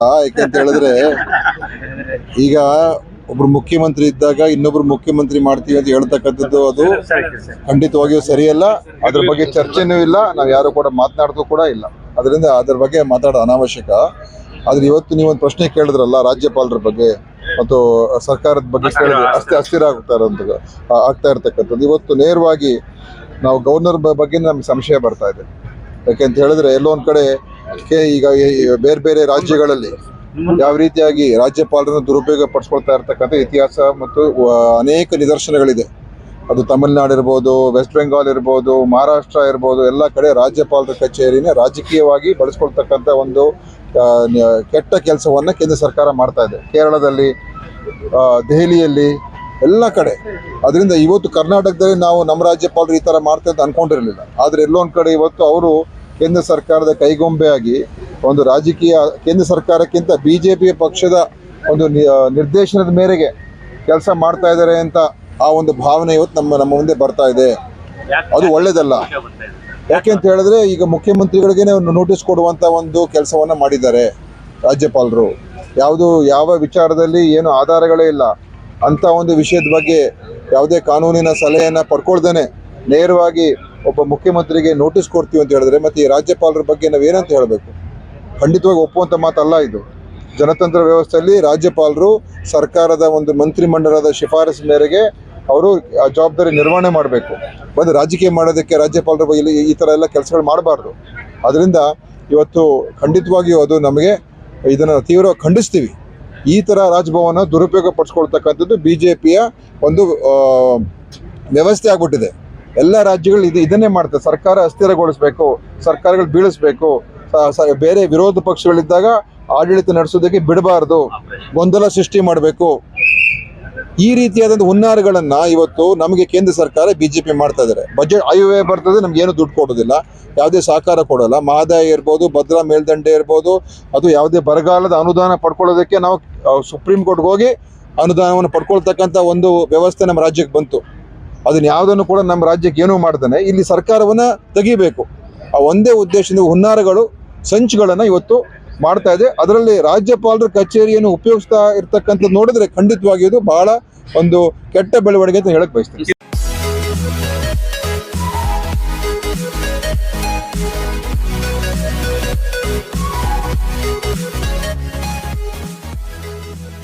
ಯಾಕೆಂತ ಹೇಳಿದ್ರೆ ಈಗ ಒಬ್ರು ಮುಖ್ಯಮಂತ್ರಿ ಇದ್ದಾಗ ಇನ್ನೊಬ್ರು ಮುಖ್ಯಮಂತ್ರಿ ಮಾಡ್ತೀವಿ ಅಂತ ಹೇಳ್ತಕ್ಕಂಥದ್ದು ಅದು ಖಂಡಿತವಾಗಿಯೂ ಸರಿಯಲ್ಲ. ಅದ್ರ ಬಗ್ಗೆ ಚರ್ಚೆನೂ ಇಲ್ಲ. ನಾವು ಯಾರು ಕೂಡ ಮಾತನಾಡೋದು ಕೂಡ ಇಲ್ಲ. ಅದರಿಂದ ಅದ್ರ ಬಗ್ಗೆ ಮಾತಾಡೋ ಅನಾವಶ್ಯಕ. ಆದ್ರೆ ಇವತ್ತು ನೀವೊಂದು ಪ್ರಶ್ನೆ ಕೇಳಿದ್ರಲ್ಲ, ರಾಜ್ಯಪಾಲರ ಬಗ್ಗೆ ಮತ್ತು ಸರ್ಕಾರದ ಬಗ್ಗೆ ಕೇಳಿದ್ರೆ ಅಷ್ಟೇ ಅಸ್ಥಿರ ಆಗ್ತಾ ಇರೋಂಥ ಆಗ್ತಾ ಇರ್ತಕ್ಕಂಥದ್ದು. ಇವತ್ತು ನೇರವಾಗಿ ನಾವು ಗವರ್ನರ್ ಬಗ್ಗೆ ನಮ್ಗೆ ಸಂಶಯ ಬರ್ತಾ ಇದೆ. ಯಾಕೆಂತ ಹೇಳಿದ್ರೆ ಎಲ್ಲೋ ಒಂದ್ ಕಡೆ ಕೆ- ಈಗ ಬೇರೆ ಬೇರೆ ರಾಜ್ಯಗಳಲ್ಲಿ ಯಾವ ರೀತಿಯಾಗಿ ರಾಜ್ಯಪಾಲರನ್ನು ದುರುಪಯೋಗ ಪಡಿಸ್ಕೊಳ್ತಾ ಇರ್ತಕ್ಕಂಥ ಇತಿಹಾಸ ಮತ್ತು ಅನೇಕ ನಿದರ್ಶನಗಳಿದೆ. ಅದು ತಮಿಳುನಾಡು ಇರ್ಬೋದು, ವೆಸ್ಟ್ ಬೆಂಗಾಲ್ ಇರ್ಬೋದು, ಮಹಾರಾಷ್ಟ್ರ ಇರ್ಬೋದು, ಎಲ್ಲ ಕಡೆ ರಾಜ್ಯಪಾಲರ ಕಚೇರಿನ ರಾಜಕೀಯವಾಗಿ ಬಳಸ್ಕೊಳ್ತಕ್ಕಂಥ ಒಂದು ಕೆಟ್ಟ ಕೆಲಸವನ್ನು ಕೇಂದ್ರ ಸರ್ಕಾರ ಮಾಡ್ತಾ ಇದೆ. ಕೇರಳದಲ್ಲಿ ದೆಹಲಿಯಲ್ಲಿ ಎಲ್ಲ ಕಡೆ. ಅದರಿಂದ ಇವತ್ತು ಕರ್ನಾಟಕದಲ್ಲಿ ನಾವು ನಮ್ಮ ರಾಜ್ಯಪಾಲರು ಈ ಥರ ಮಾಡ್ತಾರೆ ಅಂತ ಅನ್ಕೊಂಡಿರಲಿಲ್ಲ. ಆದರೆ ಎಲ್ಲೊಂದು ಕಡೆ ಇವತ್ತು ಅವರು ಕೇಂದ್ರ ಸರ್ಕಾರದ ಕೈಗೊಂಬೆಯಾಗಿ ಒಂದು ರಾಜಕೀಯ ಕೇಂದ್ರ ಸರ್ಕಾರಕ್ಕಿಂತ ಬಿ ಜೆ ಪಿ ಪಕ್ಷದ ಒಂದು ನಿರ್ದೇಶನದ ಮೇರೆಗೆ ಕೆಲಸ ಮಾಡ್ತಾ ಇದ್ದಾರೆ ಅಂತ ಆ ಒಂದು ಭಾವನೆ ಇವತ್ತು ನಮ್ಮ ನಮ್ಮ ಮುಂದೆ ಬರ್ತಾ ಇದೆ. ಅದು ಒಳ್ಳೇದಲ್ಲ. ಯಾಕೆ ಅಂತ ಹೇಳಿದ್ರೆ ಈಗ ಮುಖ್ಯಮಂತ್ರಿಗಳಿಗೆ ಒಂದು ನೋಟಿಸ್ ಕೊಡುವಂತ ಒಂದು ಕೆಲಸವನ್ನ ಮಾಡಿದ್ದಾರೆ ರಾಜ್ಯಪಾಲರು. ಯಾವುದು ಯಾವ ವಿಚಾರದಲ್ಲಿ ಏನು ಆಧಾರಗಳೇ ಇಲ್ಲ. ಅಂತ ಒಂದು ವಿಷಯದ ಬಗ್ಗೆ ಯಾವುದೇ ಕಾನೂನಿನ ಸಲಹೆಯನ್ನ ಪಡ್ಕೊಳ್ದೇನೆ ನೇರವಾಗಿ ಒಬ್ಬ ಮುಖ್ಯಮಂತ್ರಿಗೆ ನೋಟಿಸ್ ಕೊಡ್ತೀವಿ ಅಂತ ಹೇಳಿದ್ರೆ, ಮತ್ತೆ ಈ ರಾಜ್ಯಪಾಲರ ಬಗ್ಗೆ ನಾವು ಏನಂತ ಹೇಳಬೇಕು? ಖಂಡಿತವಾಗಿ ಒಪ್ಪುವಂತ ಮಾತಲ್ಲ ಇದು. ಜನತಂತ್ರ ವ್ಯವಸ್ಥೆಯಲ್ಲಿ ರಾಜ್ಯಪಾಲರು ಸರ್ಕಾರದ ಒಂದು ಮಂತ್ರಿಮಂಡಲದ ಶಿಫಾರಸು ಮೇರೆಗೆ ಅವರು ಆ ಜವಾಬ್ದಾರಿ ನಿರ್ವಹಣೆ ಮಾಡಬೇಕು. ಬಂದು ರಾಜಕೀಯ ಮಾಡೋದಕ್ಕೆ ರಾಜ್ಯಪಾಲರ ಬಗ್ಗೆ ಈ ಥರ ಎಲ್ಲ ಕೆಲಸಗಳು ಮಾಡಬಾರ್ದು. ಅದರಿಂದ ಇವತ್ತು ಖಂಡಿತವಾಗಿಯೂ ಅದು ನಮಗೆ ಇದನ್ನು ತೀವ್ರವಾಗಿ ಖಂಡಿಸ್ತೀವಿ. ಈ ಥರ ರಾಜಭವನ ದುರುಪಯೋಗ ಪಡಿಸ್ಕೊಳ್ತಕ್ಕಂಥದ್ದು ಬಿ ಒಂದು ವ್ಯವಸ್ಥೆ ಆಗ್ಬಿಟ್ಟಿದೆ. ಎಲ್ಲ ರಾಜ್ಯಗಳು ಇದು ಇದನ್ನೇ ಮಾಡ್ತಾರೆ ಸರ್ಕಾರ ಅಸ್ಥಿರಗೊಳಿಸಬೇಕು, ಸರ್ಕಾರಗಳು ಬೀಳಿಸ್ಬೇಕು ಬೇರೆ ವಿರೋಧ ಪಕ್ಷಗಳಿದ್ದಾಗ ಆಡಳಿತ ನಡೆಸೋದಕ್ಕೆ ಬಿಡಬಾರ್ದು. ಗೊಂದಲ ಸೃಷ್ಟಿ ಮಾಡಬೇಕು. ಈ ರೀತಿಯಾದಂಥ ಹುನ್ನಾರಗಳನ್ನ ಇವತ್ತು ನಮಗೆ ಕೇಂದ್ರ ಸರ್ಕಾರ ಬಿಜೆಪಿ ಮಾಡ್ತಾ ಇದ್ದಾರೆ. ಬಜೆಟ್ ಆಯವ್ಯಯ ಬರ್ತದೆ, ನಮ್ಗೆ ಏನು ದುಡ್ಡು ಕೊಡೋದಿಲ್ಲ. ಯಾವುದೇ ಸಹಕಾರ ಕೊಡೋಲ್ಲ. ಮಹದಾಯಿ ಇರ್ಬೋದು, ಭದ್ರಾ ಮೇಲ್ದಂಡೆ ಇರ್ಬೋದು, ಅದು ಯಾವುದೇ ಬರಗಾಲದ ಅನುದಾನ ಪಡ್ಕೊಳ್ಳೋದಕ್ಕೆ ನಾವು ಸುಪ್ರೀಂ ಕೋರ್ಟ್ಗೆ ಹೋಗಿ ಅನುದಾನವನ್ನು ಪಡ್ಕೊಳ್ತಕ್ಕಂಥ ಒಂದು ವ್ಯವಸ್ಥೆ ನಮ್ಮ ರಾಜ್ಯಕ್ಕೆ ಬಂತು. ಅದನ್ನ ಯಾವುದನ್ನು ಕೂಡ ನಮ್ಮ ರಾಜ್ಯಕ್ಕೆ ಏನೂ ಮಾಡ್ತಾನೆ. ಇಲ್ಲಿ ಸರ್ಕಾರವನ್ನ ತೆಗಿಬೇಕು. ಆ ಒಂದೇ ಉದ್ದೇಶದಿಂದ ಹುನ್ನಾರಗಳು, ಸಂಚುಗಳನ್ನ ಇವತ್ತು ಮಾಡ್ತಾ ಇದೆ. ಅದರಲ್ಲಿ ರಾಜ್ಯಪಾಲರ ಕಚೇರಿಯನ್ನು ಉಪಯೋಗಿಸ್ತಾ ಇರ್ತಕ್ಕಂಥದ್ದು ನೋಡಿದ್ರೆ ಖಂಡಿತವಾಗಿ ಇದು ಬಹಳ ಒಂದು ಕೆಟ್ಟ ಬೆಳವಣಿಗೆ ಅಂತ ಹೇಳಕ್ ಬಯಸ್ತೀನಿ.